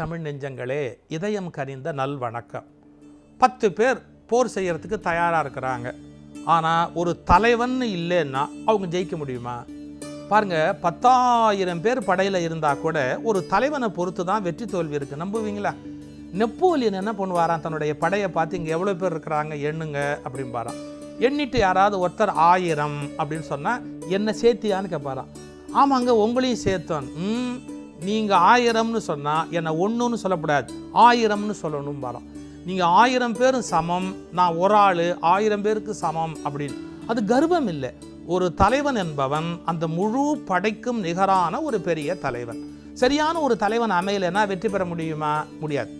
தமிழ் நெஞ்சங்களே இதயம் கனிந்த நல் வணக்கம். பத்து பேர் போர் செய்கிறதுக்கு தயாராக இருக்கிறாங்க. ஆனால் ஒரு தலைவன் இல்லைன்னா அவங்க ஜெயிக்க முடியுமா? பாருங்க பத்தாயிரம் பேர் படையில் இருந்தால் கூட ஒரு தலைவனை பொறுத்து தான் வெற்றி தோல்வி இருக்குது நம்புவீங்களா? நெப்போலியன் என்ன பண்ணுவாராம்? தன்னுடைய படையை பார்த்து இங்கே எவ்வளோ பேர் இருக்கிறாங்க எண்ணுங்க அப்படிம்பாராம். எண்ணிட்டு யாராவது ஒருத்தர் ஆயிரம் அப்படின்னு சொன்னால் என்ன சேர்த்தியான்னு கேட்பாராம் ஆமாங்க உங்களையும் சேர்த்தோன் ம் நீங்கள் ஆயிரம்னு சொன்னால் என்னை ஒன்றுன்னு சொல்லக்கூடாது ஆயிரம்னு சொல்லணும் வரோம். நீங்கள் ஆயிரம் பேரும் சமம் நான் ஒரு ஆள் ஆயிரம் பேருக்கு சமம் அப்படின்னு. அது கர்வம் இல்லை. ஒரு தலைவன் என்பவன் அந்த முழு படைக்கும் நிகரான ஒரு பெரிய தலைவன். சரியான ஒரு தலைவன் அமையலைன்னா வெற்றி பெற முடியுமா? முடியாது.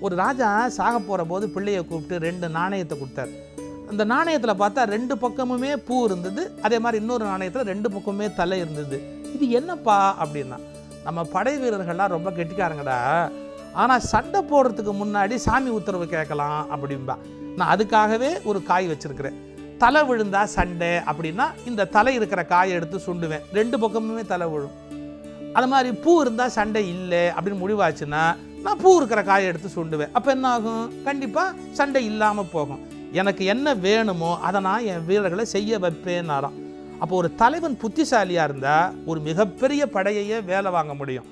ஒரு ராஜா சாக போகிற போது பிள்ளையை கூப்பிட்டு ரெண்டு நாணயத்தை கொடுத்தார். அந்த நாணயத்தில் பார்த்தா ரெண்டு பக்கமுமே பூ இருந்தது. அதே மாதிரி இன்னொரு நாணயத்தில் ரெண்டு பக்கமுமே தலை இருந்தது. இது என்னப்பா அப்படின்னா நம்ம படை வீரர்கள்லாம் ரொம்ப கெட்டிக்காரங்கடா. ஆனால் சண்டை போடுறதுக்கு முன்னாடி சாமி உத்தரவு கேட்கலாம் அப்படின்பா நான் அதுக்காகவே ஒரு காய் வச்சுருக்கிறேன். தலை விழுந்தா சண்டை அப்படின்னா இந்த தலை இருக்கிற காயை எடுத்து சுண்டுவேன். ரெண்டு பக்கமுமே தலை விழும். அது மாதிரி பூ இருந்தால் சண்டை இல்லை அப்படின்னு முடிவாச்சுன்னா நான் பூ இருக்கிற காயை எடுத்து சுண்டுவேன். அப்போ என்ன ஆகும்? கண்டிப்பாக சண்டை இல்லாமல் போகும். எனக்கு என்ன வேணுமோ அதை நான் என் வீரர்களை செய்ய வைப்பேன்னாராம் அப்போ ஒரு தலைவன் புத்திசாலியாக இருந்தால் ஒரு மிகப்பெரிய படையையே வேலை வாங்க முடியும்.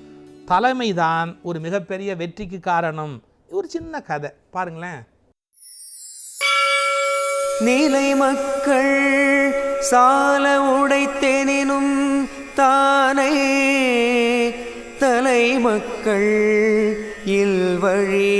தலைமை தான் ஒரு மிகப்பெரிய வெற்றிக்கு காரணம். ஒரு சின்ன கதை. பாருங்களேன். நீலை மக்கள் சால உடைத்தெனினும் தானே. தலை மக்கள் இல்வழி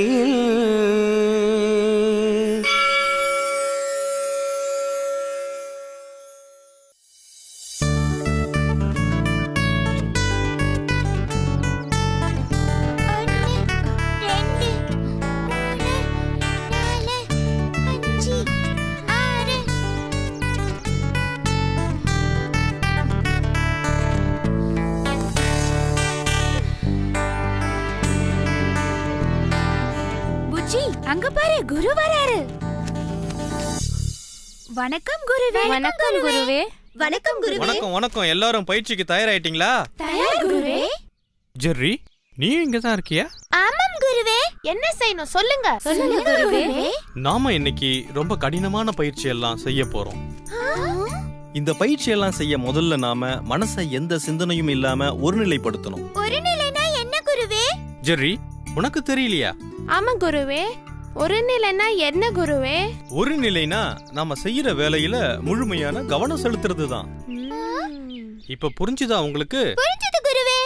வணக்கம் குருவே. வணக்கம் குருவே. வணக்கம் குருவே. வணக்கம் வணக்கம். எல்லாரும் பயிற்சிக்கு தயாராயிட்டீங்களா? தயார் குருவே. ஜெர்ரி நீ இங்க தான் இருக்கியா? ஆமாம் குருவே. என்ன செய்யணும்? சொல்லுங்க. சொல்லுங்க குருவே. நாம இன்னைக்கு ரொம்ப கடினமான பயிற்சி எல்லாம் செய்ய போறோம். இந்த பயிற்சி எல்லாம் செய்ய முதல்ல நாம மனசை எந்த சிந்தனையும் இல்லாம ஒருநிலைப்படுத்தணும். ஒரு நிலைனா என்ன குருவே? ஜெர்ரி உனக்கு தெரியலையா? ஆமா குருவே. ஒரு நிலைன்னா என்ன குருவே? ஒரு நிலைனா நாம செய்யற வேலையில முழுமையான கவனம் செலுத்துறது தான் இப்ப புரிஞ்சுதா உங்களுக்கு? புரிஞ்சது குருவே.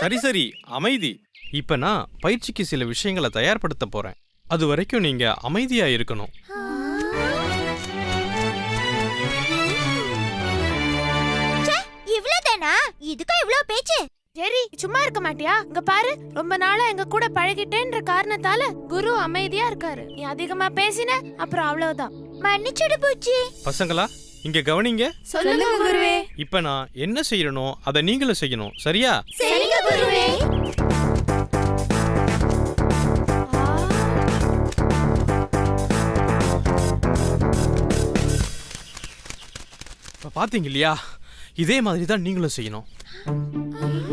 சரி சரி அமைதி. இப்ப நான் பயிற்சிக்கு சில விஷயங்களை தயார்படுத்த போறேன். அது வரைக்கும் நீங்க அமைதியா இருக்கணும். இவ்வளவுதானா? இதுக்கா இவ்வளவு பேச்சு? சரி சும்மா இருக்க மாட்டியா? இங்க பாரு ரொம்ப நாளா எங்க கூட பழகிட்டேன்ற காரணத்தால குரு அமைதியா இருக்காரு. நீ அதிகமா பேசின அப்புறம் அவ்வளவுதான். மன்னிச்சுடு பூச்சி. பசங்களா இங்க கவனிங்க. சொல்லுங்க குருவே. இப்ப நான் என்ன செய்யறனோ அதை நீங்களும் செய்யணும். சரியா? சரிங்க குருவே. இப்ப பாத்தீங்க இல்லையா? இதே மாதிரி தான் நீங்களும் செய்யணும்.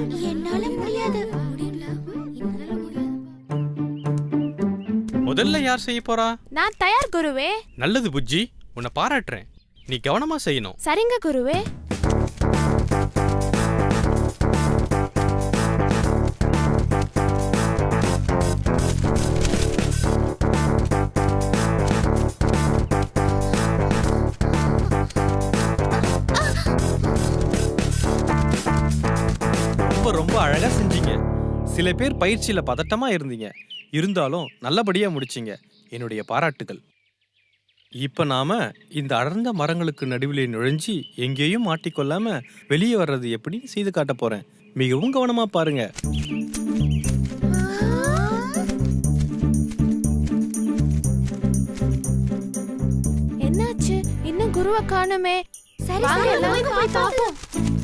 என்னால முடியாது. முதல்ல யார் செய்ய போறா? நான் தயார் குருவே. நல்லது புஜ்ஜி. உன்னை பாராட்டுறேன். நீ கவனமா செய்யணும். சரிங்க குருவே. ரொம்ப ரொம்ப அழகா செஞ்சீங்க. சில பேர் பயிற்சியில பதட்டமா இருந்தீங்க. இருந்தாலும் நல்லபடியா முடிச்சீங்க. என்னுடைய பாராட்டுகள். இப்ப நாம இந்த அடர்ந்த மரங்களுக்கு நடுவிலே நுழைஞ்சி எங்கேயும் மாட்டிக்கொள்ளாம வெளியே வர்றது எப்படி செய்து காட்ட போறேன்? மிகவும் கவனமா பாருங்க. என்னாச்சு? இன்னும் குருவை காணுமே. சரி சரி எல்லாரும் போய் போய்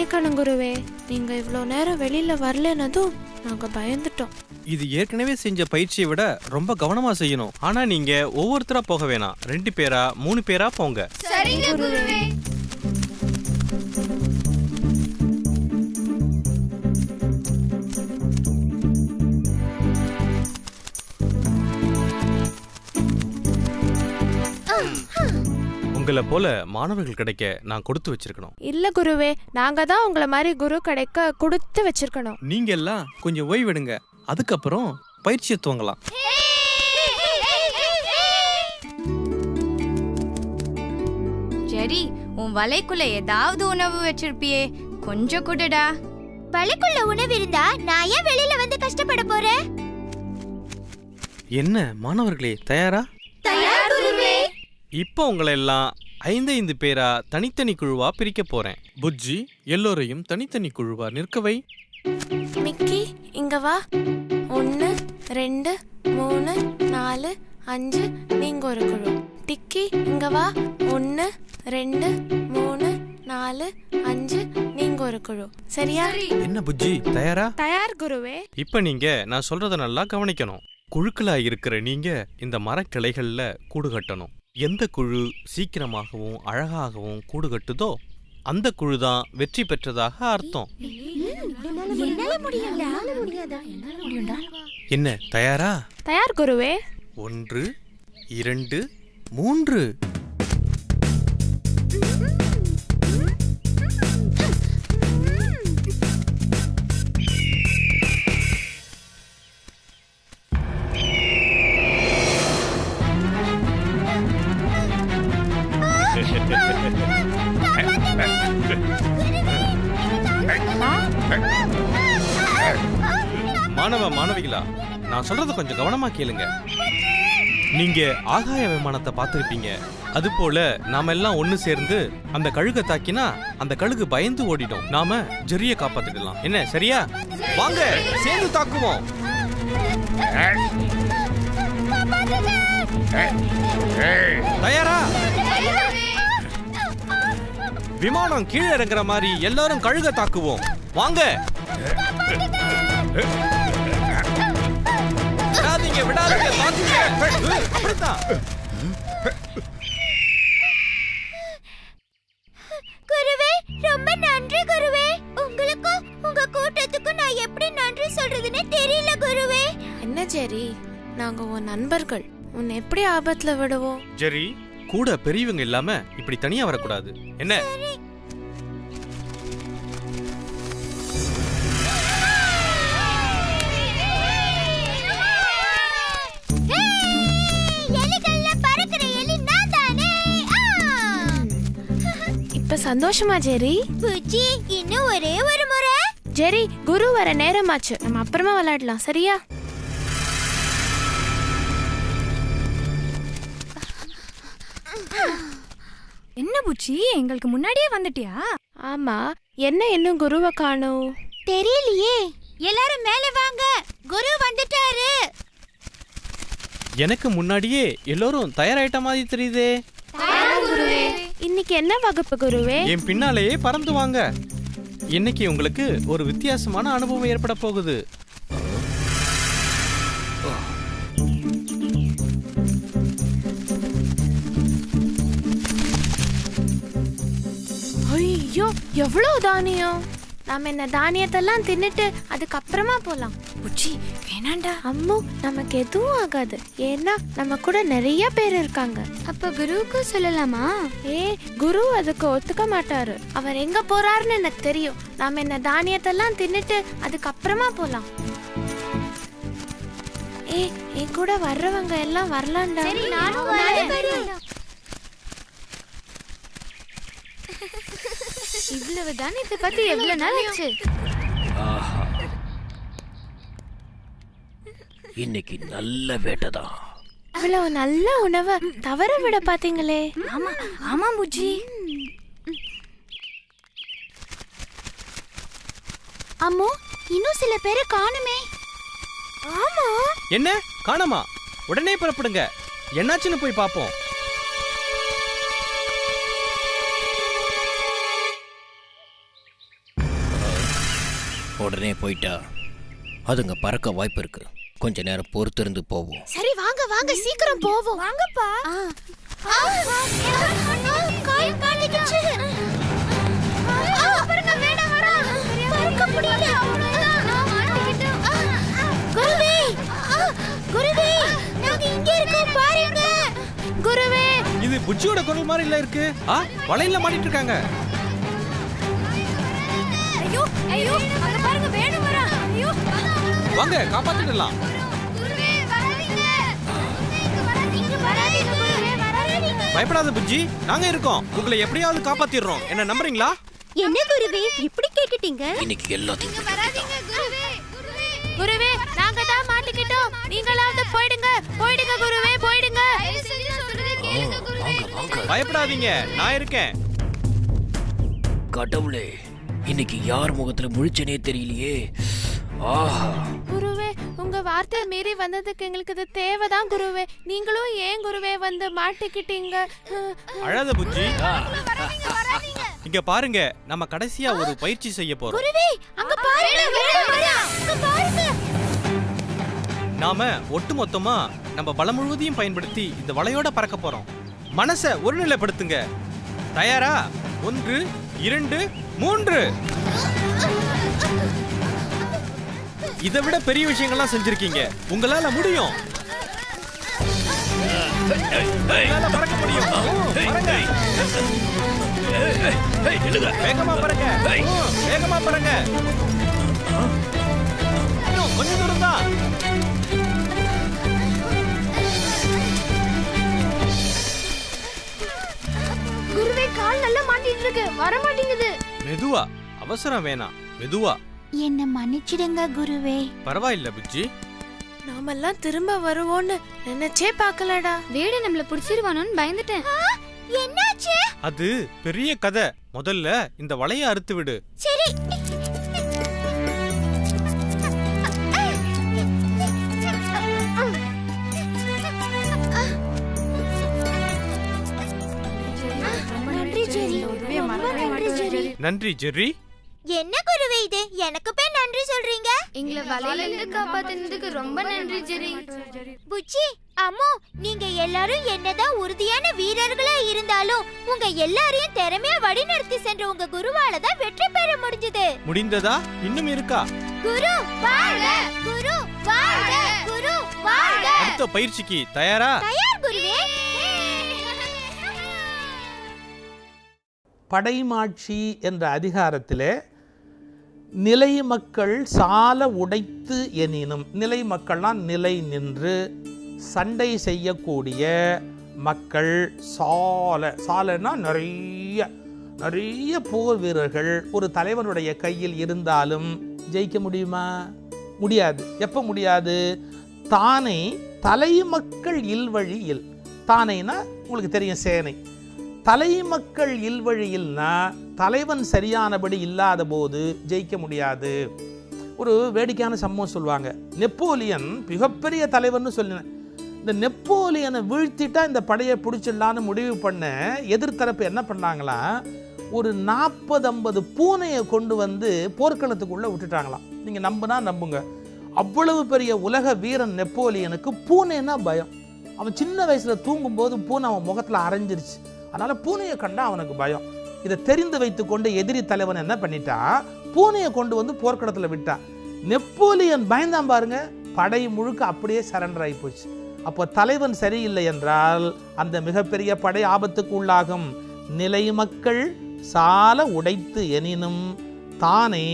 மன்னிக்கணும் குருவே. நீங்க இவ்வளோ நேரம் வெளியில வரலனதும் நாங்க பயந்துட்டோம். இது ஏற்கனவே செஞ்ச பயிற்சியை விட ரொம்ப கவனமா செய்யணும். ஆனா நீங்க ஒவ்வொருத்தரா போக வேணாம். ரெண்டு பேரா மூணு பேரா போங்க. சரிங்க குருவே. உங்களை போல மாணவர்கள் கிடைக்க நான் கொடுத்து வச்சிருக்கணும். இல்ல குருவே நாங்க தான் உங்களை மாதிரி குரு கிடைக்க கொடுத்து வச்சிருக்கணும். நீங்க எல்லாம் கொஞ்சம் ஓய்வெடுங்க. அதுக்கப்புறம் பயிற்சியை துவங்கலாம். சரி உன் வலைக்குள்ள ஏதாவது உணவு வச்சிருப்பியே. கொஞ்சம் கொடுடா. வலைக்குள்ள உணவு இருந்தா நான் ஏன் வெளியில வந்து கஷ்டப்பட போறேன்? என்ன மாணவர்களே தயாரா? இப்போ உங்களை எல்லாம் ஐந்து ஐந்து பேரா தனித்தனி குழுவா பிரிக்க போறேன். புஜ்ஜி எல்லோரையும் தனித்தனி குழுவா நிற்கவை மிக்கி இங்க வா. ஒன்று ரெண்டு மூணு நாலு அஞ்சு நீங்க ஒரு குழு. டிக்கி இங்க வா. ஒன்று ரெண்டு மூணு நாலு அஞ்சு நீங்க ஒரு குழு. சரியா? என்ன புஜ்ஜி தயாரா? தயார் குருவே. இப்ப நீங்க நான் சொல்றத நல்லா கவனிக்கணும். குழுக்களா இருக்கிற நீங்க இந்த மரக்கிளைகள்ல கூடு கட்டணும். எந்த குழு சீக்கிரமாகவும் அழகாகவும் கூடு கட்டுதோ அந்த குழு தான் வெற்றி பெற்றதாக அர்த்தம். என்ன தயாரா? தயார் குருவே. ஒன்று இரண்டு மூன்று. மாணவிகளா? நான் சொல்றத கொஞ்சம் கவனமா கேளுங்க. நீங்க ஆகாய விமானத்தை பார்த்திருப்பீங்க. அது போல நாம எல்லாம் ஒண்ணு சேர்ந்து அந்த கழுகை தாக்கினா அந்த கழுகு பயந்து ஓடிடும். நாம ஜெரிய காப்பாத்திடலாம். என்ன சரியா? வாங்க சேர்ந்து தாக்குவோம். தயாரா? விமானம் கீழே இறங்குற மாதிரி எல்லாரும் கழுக தாக்குவோம். வாங்க. குருவே ரொம்ப நன்றி குருவே. உங்களுக்கும் உங்க கூட்டத்துக்கும் நான் எப்படி நன்றி சொல்றதுன்னு தெரியல குருவே. என்ன ஜெரி நாங்க உன் நண்பர்கள். உன்னை எப்படி ஆபத்துல விடுவோம்? ஜெரி கூட பெரியவங்க இல்லாம இப்படி தனியா வரக்கூடாது. என்ன? சந்தோஷமா ஜெரி? புஜி இன்னும் ஒரே ஒரு முறை. ஜெரி குரு வர நேரமாச்சு. நம்ம அப்புறமா விளையாடலாம். சரியா? என்ன புச்சி? எங்களுக்கு முன்னாடியே வந்துட்டியா? ஆமா. என்ன இன்னும் குருவை காணோம்? தெரியலையே. எல்லாரும் மேல வாங்க. குரு வந்துட்டாரு. எனக்கு முன்னாடியே எல்லாரும் தயாராயிட்ட மாதிரி தெரியுதே. இன்னைக்கு என்ன வகுப்பு குருவே? என் பின்னாலேயே பறந்து வாங்க. இன்னைக்கு உங்களுக்கு ஒரு வித்தியாசமான அனுபவம் ஏற்பட போகுது. ஐயோ எவ்வளவு தானியம்? நாம என்ன தானியத்தெல்லாம் தின்னுட்டு அதுக்கப்புறமா போலாம். புச்சி வேணாண்டா. அம்மு நமக்கு எதுவும் ஆகாது. ஏன்னா நம்ம கூட நிறைய பேர் இருக்காங்க. அப்ப குருவுக்கு சொல்லலாமா? ஏ குரு அதுக்கு ஒத்துக்க மாட்டாரு. அவர் எங்க போறாருன்னு எனக்கு தெரியும். நாம என்ன தானியத்தெல்லாம் தின்னுட்டு அதுக்கப்புறமா போலாம். ஏ என் கூட வர்றவங்க எல்லாம் வரலாம்டா. இவ்வளவு தானியத்தை பத்தி எவ்வளவு நாள் ஆச்சு? இன்னைக்கு நல்ல வேட்டைதான். இவ்வளவு நல்ல உணவை. தவற விட பாத்தீங்களே. ஆமா ஆமா புச்சி அம்மு இன்னும் சில பேரை காணுமே. ஆமா. என்ன? காணாமா? உடனே புறப்படுங்க. என்னாச்சுன்னு போய் பார்ப்போம் உடனே போயிட்டா. அதுங்க பறக்க வாய்ப்பு இருக்கு. கொஞ்ச நேரம் பொறுத்திருந்து போவோம். சரி வாங்க வாங்க சீக்கிரம் போவோம். வாங்கப்பா. காயம் காலிடுச்சு பாருங்க வேண்டாம் வேண்டாம் பறக்க முடியல. குருவே குருவே நாங்க இங்க இருக்கோம் பாருங்க. குருவே. இது புச்சியோட குரல் மாதிரி இல்ல இருக்கு. ஆ வலையில மாட்டிட்டு இருக்காங்க. ஐயோ ஐயோ அங்க பாருங்க ஐயோ வாங்க காப்பாத்திடலாம். குருவே வராதீங்க. இங்க வராதீங்க. வராதீங்க குருவே வராதீங்க. பயப்படாத புஜ்ஜி நாங்க இருக்கோம். உங்களை எப்படியாவது காப்பாத்திடுறோம். என்ன நம்புறீங்களா? என்ன குருவே இப்படி கேட்டுட்டீங்க? இன்னைக்கு எல்லாத்தையும் வராதீங்க குருவே. குருவே. நாங்க தான் மாட்டிக்கிட்டோம். நீங்களாவது போயிடுங்க. போயிடுங்க குருவே போயிடுங்க. பயப்படாதீங்க. நான் இருக்கேன். கடவுளே இன்னைக்கு யார் முகத்துல முழிச்சனே தெரியலையே. குருவே உங்க வார்த்தை மீறி வந்ததுக்கு எங்களுக்கு இது தேவைதான் குருவே. நீங்களும் ஏன் குருவே வந்து மாட்டிக்கிட்டீங்க? அழாத புஜ்ஜி. இங்க பாருங்க நம்ம கடைசியா ஒரு பயிற்சி செய்ய போறோம். குருவே அங்க பாருங்க நாம ஒட்டுமொத்தமா நம்ம பலம் முழுவதையும் பயன்படுத்தி இந்த வலையோட பறக்க போறோம். மனச ஒருநிலைப்படுத்துங்க. தயாரா? ஒன்று இரண்டு மூன்று. இதை விட பெரிய விஷயங்கள்லாம் செஞ்சிருக்கீங்க. உங்களால முடியும். பறக்க முடியும். வேகமா பறங்க. வேகமா பறங்க. கொஞ்ச தூரம் தான். குருவே கால் நல்லா மாட்டிட்டு இருக்கு. வர மாட்டேங்குது. மெதுவா. அவசரம் வேணாம். மெதுவா. என்ன மன்னிச்சிடுங்க குருவே. பரவாயில்ல புஜ்ஜி. நாமெல்லாம் திரும்ப வருவோம்னு நினைச்சே பார்க்கலடா. வேடு நம்மள புடிச்சிருவானோன்னு பயந்துட்டேன். என்னாச்சு? அது பெரிய கதை. முதல்ல இந்த வலைய அறுத்து விடு. சரி. நன்றி ஜெரி. நன்றி ஜெரி. நன்றி ஜெர்ரி என்ன குருவே இது? எனக்கு போய் நன்றி சொல்றீங்க. எங்களை வலையில இருந்து காப்பாத்தினதுக்கு ரொம்ப நன்றி ஜெரி. புச்சி அம்மு நீங்க எல்லாரும் என்னதான் உறுதியான வீரர்களா இருந்தாலும் உங்க எல்லாரையும் திறமையா வழிநடத்தி சென்ற உங்க குருவால தான் வெற்றி பெற முடிஞ்சது. முடிந்ததா? இன்னும் இருக்கா? குரு வாழ்க! குரு வாழ்க! குரு வாழ்க! அடுத்த பயிற்சிக்கு தயாரா? தயார் குருவே! படைமாட்சி என்ற அதிகாரத்திலே நிலை மக்கள் சால உடைத்து எனினும் நிலை மக்கள்னா நிலை நின்று சண்டை செய்யக்கூடிய மக்கள் சால சாலைன்னா நிறைய நிறைய போர் வீரர்கள் ஒரு தலைவனுடைய கையில் இருந்தாலும் ஜெயிக்க முடியுமா? முடியாது. எப்போ முடியாது? தானே தலைமக்கள் இல்வழி இல் தானைனா உங்களுக்கு தெரியும் சேனை. தலைமக்கள் இல்வழியில்னா தலைவன் சரியானபடி இல்லாத போது ஜெயிக்க முடியாது. ஒரு வேடிக்கையான சம்பவம் சொல்லுவாங்க. நெப்போலியன் மிகப்பெரிய தலைவர்னு சொல்லினேன் இந்த நெப்போலியனை வீழ்த்திட்டா இந்த படையை பிடிச்சிடலான்னு முடிவு பண்ண எதிர்த்தரப்பு என்ன பண்ணாங்களா? ஒரு நாற்பது ஐம்பது பூனையை கொண்டு வந்து போர்க்களத்துக்குள்ளே விட்டுட்டாங்களாம். நீங்கள் நம்புனா நம்புங்க. அவ்வளவு பெரிய உலக வீரன் நெப்போலியனுக்கு பூனைன்னா பயம். அவன் சின்ன வயசில் தூங்கும்போது பூனை அவன் முகத்தில் அரைஞ்சிருச்சு. அதனால் பூனையை கண்டா அவனுக்கு பயம். இதை தெரிந்து வைத்துக்கொண்டு எதிரி தலைவன் என்ன பண்ணிட்டான் பூனையை கொண்டு வந்து போர்க்களத்தில் விட்டான் நெப்போலியன் பயந்தான் பாருங்க படை முழுக்க அப்படியே சரண்டர் ஆகி போச்சு. அப்போ தலைவன் சரியில்லை என்றால் அந்த மிகப்பெரிய படை ஆபத்துக்கு உள்ளாகும். நிலை மக்கள் சால உடைத்து எனினும் தானே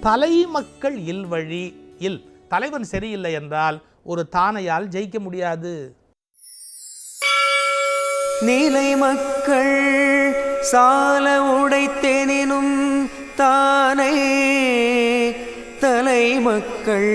தலைமக்கள் இல்வழி இல். தலைவன் சரியில்லை என்றால் ஒரு தானையால் ஜெயிக்க முடியாது. நிலை மக்கள் சால உடைத்தெனினும் தானே தலை மக்கள்